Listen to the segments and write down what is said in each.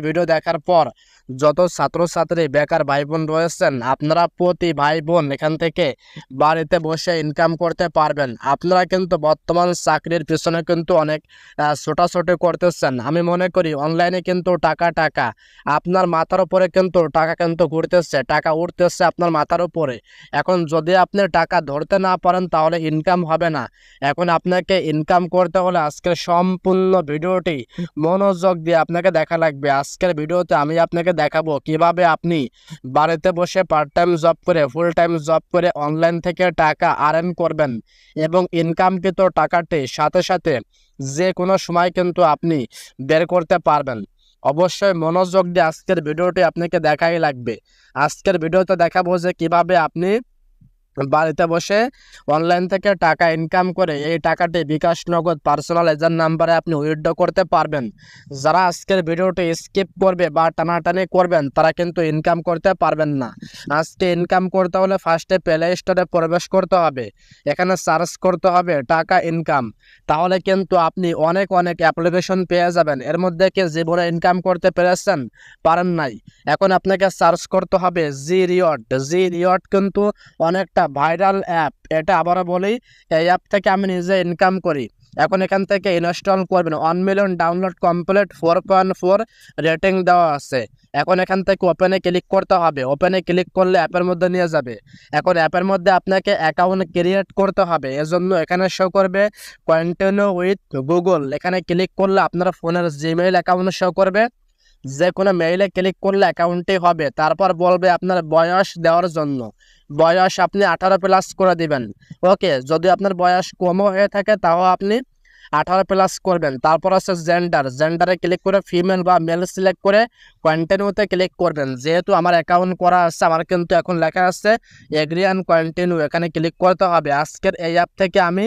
Video দেখার পর যত ছাত্রছাত্রী বেকার ভাই বোন রয়েছেন, আপনারা প্রতি ভাই বোন এখান থেকে বাড়িতে বসে ইনকাম করতে পারবেন। আপনারা কিন্তু বর্তমান চাকরির পিছনে কিন্তু অনেক ছোটাছুটি করতেছেন। আমি মনে করি অনলাইনে কিন্তু টাকা টাকা। আপনার মাথার উপরে কিন্তু টাকা কিন্তু ঘুরতেছে, টাকা উঠতেছে আপনার মাথার উপরে। এখন যদি আপনি টাকা ধরতে না পারেন, তাহলে ইনকাম হবে না। এখন আপনাকে ইনকাম করতে হলে আজকের সম্পূর্ণ ভিডিওটি মনোযোগ দিয়ে আপনাকে দেখা লাগবে। আজকের ভিডিওতে আমি আপনাকে দেখাবো কীভাবে আপনি বাড়িতে বসে পার্ট টাইম জব করে ফুল টাইম জব করে অনলাইন থেকে টাকা আর্ন করবেন এবং ইনকামকৃত টাকাটি সাথে সাথে যে কোনো সময় কিন্তু আপনি বের করতে পারবেন। অবশ্যই মনোযোগ দিয়ে আজকের ভিডিওটি আপনাকে দেখাই লাগবে। আজকের ভিডিওতে দেখাবো যে কীভাবে আপনি বাড়িতে বসে অনলাইন থেকে টাকা ইনকাম করে এই টাকাটি বিকাশ নগদ পার্সোনাল এজেন্ট নাম্বারে আপনি উইথড্র করতে পারবেন। যারা আজকের ভিডিওটি স্কিপ করবে বা টানাটানি করবেন, তারা কিন্তু ইনকাম করতে পারবেন না। আজকে ইনকাম করতে হলে ফার্স্টে প্লে স্টোরে প্রবেশ করতে হবে। এখানে সার্চ করতে হবে টাকা ইনকাম তাহলে কিন্তু আপনি অনেক অনেক অ্যাপ্লিকেশন পেয়ে যাবেন। এর মধ্যে কি জীবনে ইনকাম করতে পেরেছেন, পারেন নাই। এখন আপনাকে সার্চ করতে হবে জি রিওয়ার্ড জি রিওয়ার্ড কিন্তু অনেকটা ভাইরাল অ্যাপ এটা আবারও বলি, এই অ্যাপ থেকে আমি নিজে ইনকাম করি। এখন এখান থেকে ইনস্টল করবেন। One million download complete four point four rating দেওয়া আছে। এখন এখান থেকে ওপেনে ক্লিক করতে হবে। ওপেনে ক্লিক করলে অ্যাপের মধ্যে নিয়ে যাবে। এখন অ্যাপের মধ্যে আপনাকে অ্যাকাউন্ট ক্রিয়েট করতে হবে। এজন্য এখানে শো করবে কন্টিনিউ উইথ গুগল এখানে ক্লিক করলে আপনার ফোনের জিমেইল অ্যাকাউন্ট শো করবে। যে কোনো মেইলে ক্লিক করলে অ্যাকাউন্টে হবে। তারপর বলবে আপনার বয়স দেওয়ার জন্য। বয়স আপনি আঠারো প্লাস করে দিবেন। ওকে যদি আপনার বয়স কমও হয়ে থাকে, তাও আপনি আঠারো প্লাস করবেন। তারপর আছে জেন্ডার জেন্ডারে ক্লিক করে ফিমেল বা মেল সিলেক্ট করে কন্টিনিউতে ক্লিক করবেন। যেহেতু আমার অ্যাকাউন্ট করা আছে, আমার কিন্তু এখন লেখা আছে এগ্রি অ্যান্ড কন্টিনিউ এখানে ক্লিক করতে হবে। আজকের এই অ্যাপ থেকে আমি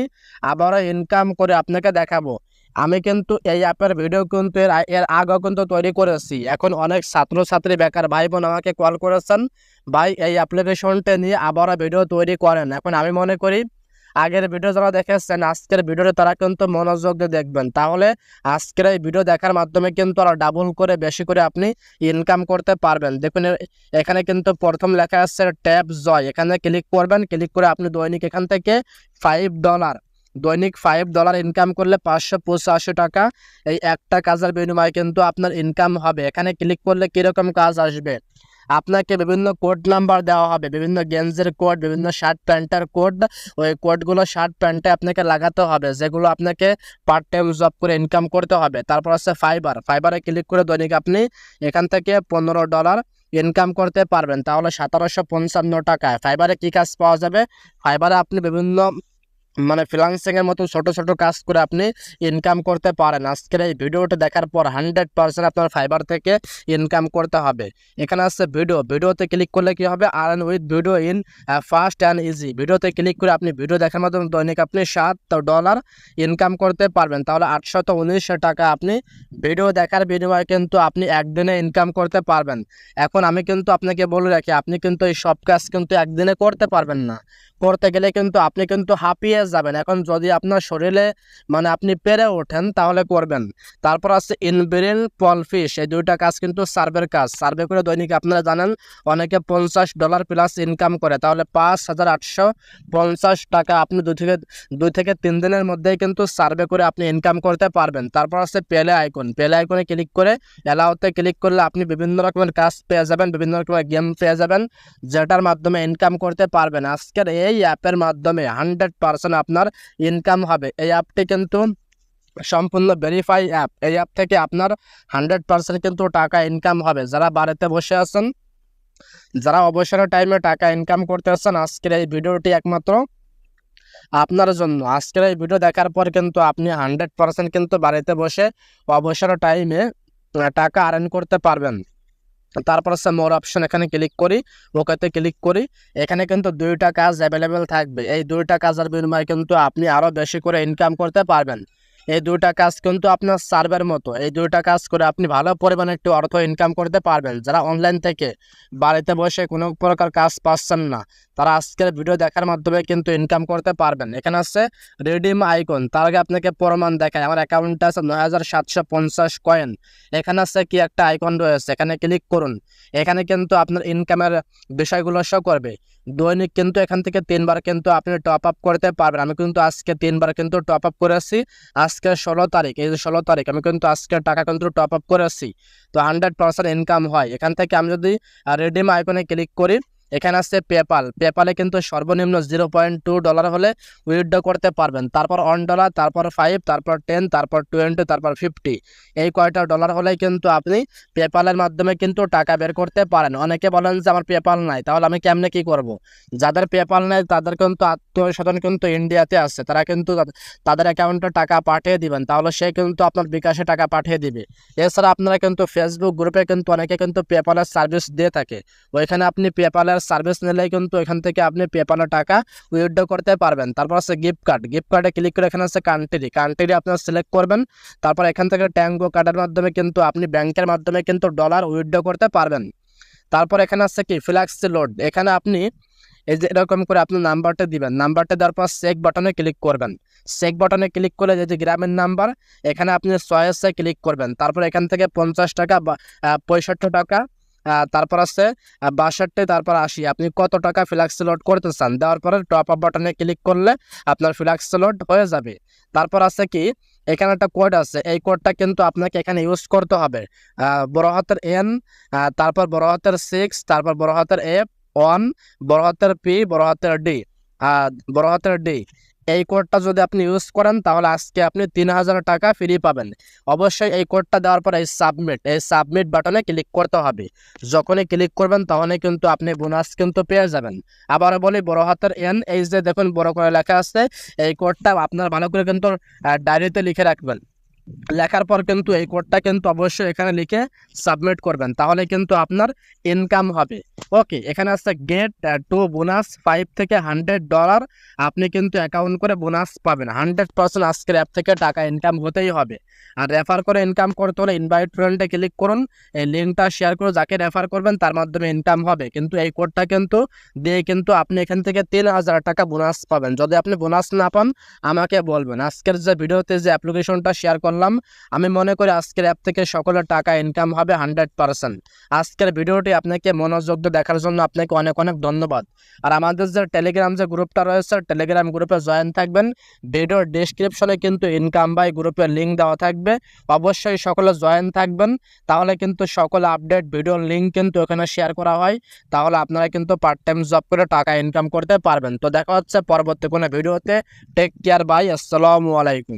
আবারও ইনকাম করে আপনাকে দেখাবো। আমি কিন্তু এই অ্যাপের ভিডিও কিন্তু এর এর আগেও কিন্তু তৈরি করেছি। এখন অনেক ছাত্রছাত্রী, বেকার ভাই বোন আমাকে কল করেছেন, ভাই, এই অ্যাপ্লিকেশনটা নিয়ে আবারও ভিডিও তৈরি করেন। এখন আমি মনে করি, আগের ভিডিও যারা দেখেছেন, আজকের ভিডিওতে তারা কিন্তু মনোযোগ দিয়ে দেখবেন। তাহলে আজকের এই ভিডিও দেখার মাধ্যমে কিন্তু আরও ডাবল করে, বেশি করে আপনি ইনকাম করতে পারবেন। দেখুন এখানে কিন্তু প্রথম লেখা আছে, ট্যাব জয়। এখানে ক্লিক করবেন ক্লিক করে আপনি দৈনিক এখান থেকে ফাইভ ডলার দৈনিক ফাইভ ডলার ইনকাম করলে পাঁচশো পঁচাশি টাকা, এই একটা কাজের বিনিময়ে কিন্তু আপনার ইনকাম হবে। এখানে ক্লিক করলে কীরকম কাজ আসবে? আপনাকে বিভিন্ন কোড নাম্বার দেওয়া হবে, বিভিন্ন গেঞ্জের কোড বিভিন্ন শার্ট প্যান্টের কোড ওই কোডগুলো শার্ট প্যান্টে আপনাকে লাগাতে হবে, যেগুলো আপনাকে পার্ট টাইম জব করে ইনকাম করতে হবে। তারপর আছে ফাইবার ফাইবারে ক্লিক করে দৈনিক আপনি এখান থেকে পনেরো ডলার ইনকাম করতে পারবেন। তাহলে সতেরোশো পঞ্চান্ন টাকায় ফাইবারে কী কাজ পাওয়া যাবে? ফাইবারে আপনি বিভিন্ন মানে ফ্রিলান্সিং এর মতো ছোটো ছোটো কাজ করে আপনি ইনকাম করতে পারেন। আজকের এই ভিডিওটা দেখার পর হান্ড্রেড পার্সেন্ট আপনার ফাইবার থেকে ইনকাম করতে হবে। এখানে আসছে ভিডিও ভিডিওতে ক্লিক করলে কি হবে? Earn with video in fast and easy ভিডিওতে ক্লিক করে আপনি ভিডিও দেখার মাধ্যমে দৈনিক আপনি সাত ডলার ইনকাম করতে পারবেন। তাহলে আটশত উনিশ টাকা আপনি ভিডিও দেখার বিনিময়ে কিন্তু আপনি একদিনে ইনকাম করতে পারবেন। এখন আমি কিন্তু আপনাকে বলে রাখি, আপনি কিন্তু এই সব কাজ কিন্তু একদিনে করতে পারবেন না। করতে গেলে কিন্তু আপনি কিন্তু হাঁপিয়ে যাবেন এখন যদি আপনার শরীরে মানে আপনি পেরে ওঠেন, তাহলে করবেন। তারপর আছে ইনবিরিন পলফিশ, এই দুইটা কাজ কিন্তু সার্ভের কাজ। সার্ভে করে দৈনিক আপনারা জানেন, অনেকে পঞ্চাশ ডলার প্লাস ইনকাম করে। তাহলে পাঁচ হাজার আটশো পঞ্চাশ টাকা আপনি দুই থেকে দুই থেকে তিন দিনের মধ্যেই কিন্তু সার্ভে করে আপনি ইনকাম করতে পারবেন। তারপর আছে পেলে আইকন। পেলে আইকনে ক্লিক করে অ্যালাউতে ক্লিক করলে আপনি বিভিন্ন রকমের কাজ পেয়ে যাবেন, বিভিন্ন রকমের গেম পেয়ে যাবেন, যেটার মাধ্যমে ইনকাম করতে পারবেন। আজকের এই অ্যাপের মাধ্যমে হান্ড্রেড পার্সেন্ট আপনার ইনকাম হবে। এই অ্যাপটি কিন্তু সম্পূর্ণ ভেরিফাই অ্যাপ এই অ্যাপ থেকে আপনার হান্ড্রেড পার্সেন্ট কিন্তু টাকা ইনকাম হবে। যারা বাড়িতে বসে আছেন, যারা অবসর টাইমে টাকা ইনকাম করতে আসছেন আজকের এই ভিডিওটি একমাত্র আপনার জন্য। আজকের এই ভিডিও দেখার পর কিন্তু আপনি হান্ড্রেড পার্সেন্ট কিন্তু বাড়িতে বসে অবসর টাইমে টাকা আর্ন করতে পারবেন। তারপর হচ্ছে মোর অপশন এখানে ক্লিক করি ওকেতে ক্লিক করি, এখানে কিন্তু দুইটা কাজ অ্যাভেলেবেল থাকবে। এই দুইটা কাজের বিনিময়ে কিন্তু আপনি আরও বেশি করে ইনকাম করতে পারবেন। এই দুইটা কাজ কিন্তু আপনার সার্ভের মতো। এই দুইটা কাজ করে আপনি ভালো পরিমাণে একটু অর্থ ইনকাম করতে পারবেন। যারা অনলাইন থেকে বাড়িতে বসে কোনো প্রকার কাজ পাচ্ছেন না, তারা আজকের ভিডিও দেখার মাধ্যমে কিন্তু ইনকাম করতে পারবেন। এখানে আছে রিডিম আইকন তার আগে আপনাকে প্রমাণ দেখায় আমার অ্যাকাউন্টটা আছে নয় হাজার সাতশো পঞ্চাশ কয়েন এখানে আছে কি একটা আইকন রয়েছে? এখানে ক্লিক করুন। এখানে কিন্তু আপনার ইনকামের বিষয়গুলো শো করবে। দৈনিক কিন্তু এখান থেকে তিনবার কিন্তু আপনি টপ আপ করতে পারবেন। আমি কিন্তু আজকে তিনবার কিন্তু টপ আপ করেছি। আজকে ষোলো তারিখ, এই যে ষোলো তারিখ, আমি কিন্তু আজকে টাকা কিন্তু টপ আপ করে আসি তো হান্ড্রেড পার্সেন্ট ইনকাম হয়। এখান থেকে আমি যদি রেডিম আইকনে ক্লিক করি এখানে আছে পেপাল পেপালে কিন্তু সর্বনিম্ন জিরো পয়েন্ট টু ডলার হলে উইথড্র করতে পারবেন। তারপর ওয়ান ডলার তারপর ফাইভ তারপর টেন তারপর টোয়েন্টি তারপর ফিফটি এই কয়টা ডলার হলে কিন্তু আপনি পেপালের মাধ্যমে কিন্তু টাকা বের করতে পারেন। অনেকে বলেন যে, আমার পেপাল নাই। তাহলে আমি কেমনে কি করব। যাদের পেপাল নেই, তাদের কিন্তু আত্মীয় স্বজন কিন্তু ইন্ডিয়াতে আছে। তারা কিন্তু তাদ- তাদের অ্যাকাউন্টে টাকা পাঠিয়ে দিবেন। তাহলে সে কিন্তু আপনার বিকাশে টাকা পাঠিয়ে দিবে। এছাড়া আপনারা কিন্তু ফেসবুক গ্রুপে কিন্তু অনেকে কিন্তু পেপালের সার্ভিস দিয়ে থাকে। ওইখানে আপনি পেপালের সার্ভিস নিলে কিন্তু এখান থেকে আপনি পেপালের টাকা উইথড্র করতে পারবেন। তারপর আছে গিফট কার্ড গিফট কার্ডে ক্লিক করে এখানে আছে কান্ট্রি কান্ট্রি আপনার সিলেক্ট করবেন। তারপর এখান থেকে ট্যাঙ্গো কার্ডের মাধ্যমে কিন্তু আপনি ব্যাংকের মাধ্যমে কিন্তু ডলার উইথড্র করতে পারবেন। তারপর এখানে আছে কি? ফ্ল্যাক্সি লোড এখানে আপনি এই যে এরকম করে আপনি নাম্বারটা দিবেন। নাম্বারটা দেওয়ার পর চেক বাটনে ক্লিক করবেন। চেক বাটনে ক্লিক করলে যে গ্রামের নাম্বার এখানে আপনি চয়েসে ক্লিক করবেন। তারপর এখান থেকে পঞ্চাশ টাকা বা পঁয়ষট্টি টাকা তারপর আছে বাষট্টি, তারপর আশি। আপনি কত টাকা ফ্ল্যাক্স লোড করতে চান? দেওয়ার পরে টপ আপ বাটনে ক্লিক করলে আপনার ফ্ল্যাক্স লোড হয়ে যাবে। তারপর আছে কি, এখানে একটা কোড আছে। এই কোডটা কিন্তু আপনাকে এখানে ইউজ করতে হবে। বড় হাতের এন তারপর বড় হাতের সিক্স তারপর বড় হাতের এফ ওয়ান বড় হাতের পি বড় হাতের ডি বড় হাতের ডি এই কোডটা যদি আপনি ইউজ করেন, তাহলে আজকে আপনি তিন হাজার টাকা ফ্রি পাবেন। অবশ্যই এই কোডটা দেওয়ার পর এই সাবমিট এই সাবমিট বাটনে ক্লিক করতে হবে। যখনই ক্লিক করবেন, তখনই কিন্তু আপনি বোনাস কিন্তু পেয়ে যাবেন। আবার বলি, বড় হাতের এন এই যে দেখুন, বড় করে লেখা আছে। এই কোডটা আপনার ভালো করে কিন্তু ডায়েরিতে লিখে রাখবেন। লেখার পর কিন্তু এই কোডটা কিন্তু অবশ্যই এখানে লিখে সাবমিট করবেন। তাহলে কিন্তু আপনার ইনকাম হবে। ওকে এখানে আছে গেট টু বোনাস ফাইভ থেকে হান্ড্রেড ডলার আপনি কিন্তু অ্যাকাউন্ট করে বোনাস পাবেন। হান্ড্রেড পার্সেন্ট আজকের অ্যাপ থেকে টাকা ইনকাম হতেই হবে। আর রেফার করে ইনকাম করতে হলে ইনভাইট ফ্রেন্ডে ক্লিক করুন। এই লিঙ্কটা শেয়ার করে যাকে রেফার করবেন তার মাধ্যমে ইনকাম হবে। কিন্তু এই কোডটা কিন্তু দিয়ে কিন্তু আপনি এখান থেকে তিন হাজার টাকা বোনাস পাবেন। যদি আপনি বোনাস না পান, আমাকে বলবেন। আজকের যে ভিডিওতে যে অ্যাপ্লিকেশনটা শেয়ার করলাম। আমি মনে করি আজকের অ্যাপ থেকে সকলের টাকা ইনকাম হবে হান্ড্রেড পার্সেন্ট আজকের ভিডিওটি আপনাকে মনোযোগ দেখার জন্য আপনাকে অনেক অনেক ধন্যবাদ। আর আমাদের যে টেলিগ্রাম যে গ্রুপটা রয়েছে টেলিগ্রাম গ্রুপে জয়েন থাকবেন। ভিডিওর ডিসক্রিপশনে কিন্তু ইনকাম বাই গ্রুপের লিঙ্ক দেওয়া থাকবে। অবশ্যই সকলে জয়েন থাকবেন। তাহলে কিন্তু সকল আপডেট ভিডিওর লিঙ্ক কিন্তু ওখানে শেয়ার করা হয়। তাহলে আপনারা কিন্তু পার্ট টাইম জব করে টাকা ইনকাম করতে পারবেন। তো দেখা হচ্ছে পরবর্তী কোনো ভিডিওতে। টেক কেয়ার বাই আসসালামু আলাইকুম।